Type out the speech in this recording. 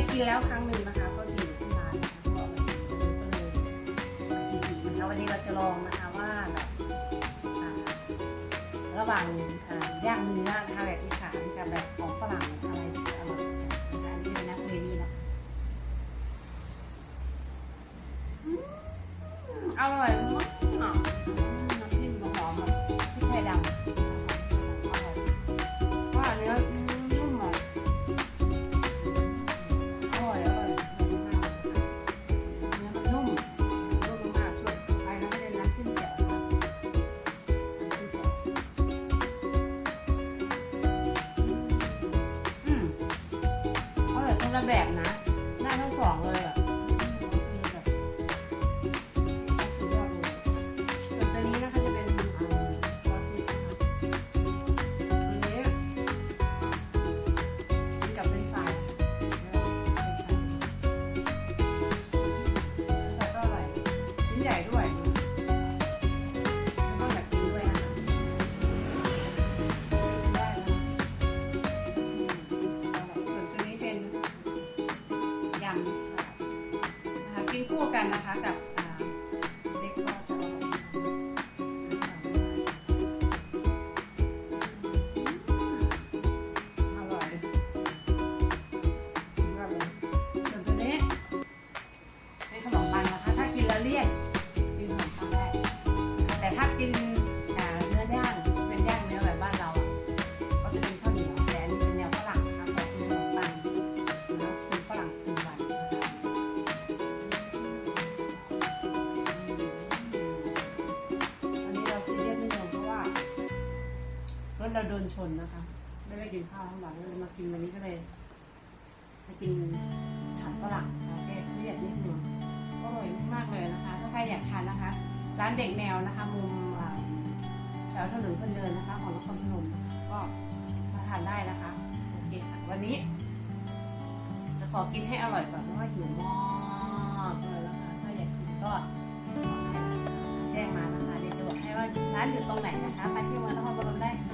ยกินแล้วครั้งหนึ่งนะคะ ก็กินอยู่ที่ร้านนะคะก็มากินก็เลยมากินอีกนะคะวันนี้เราจะลองนะคะว่าแบบระหว่างย่างเนื้อนะคะแบบอีสานกับแบบของฝรั่งอะไรอร่อยกว่ากันนะคะอันนี้เป็นน้ำเกรวี่นะคะอืมอร่อย แบบนะ กินคู่กันนะคะกับ เราโดนชนนะคะ ไม่ได้กินข้าวทั้งวันเลยมากินวันนี้ก็เลยมากินอาหารฝรั่งนะแก้เครียดนิดนึงก็อร่อยมากเลยนะคะ ถ้าใครอยากทานนะคะ ร้านเด็กแนวนะคะ มุมแถวถนนคนเดินนะคะ ของนครพนมก็มาทานได้นะคะโอเคค่ะวันนี้จะขอกินให้อร่อยก่อนเพราะว่าหิวมากเลยนะคะถ้าอยากกินก็แจ้งมานะคะเดี๋ยวจะบอกให้ว่าร้านอยู่ตรงไหนนะคะไปที่วันนครพนมได้ค่ะ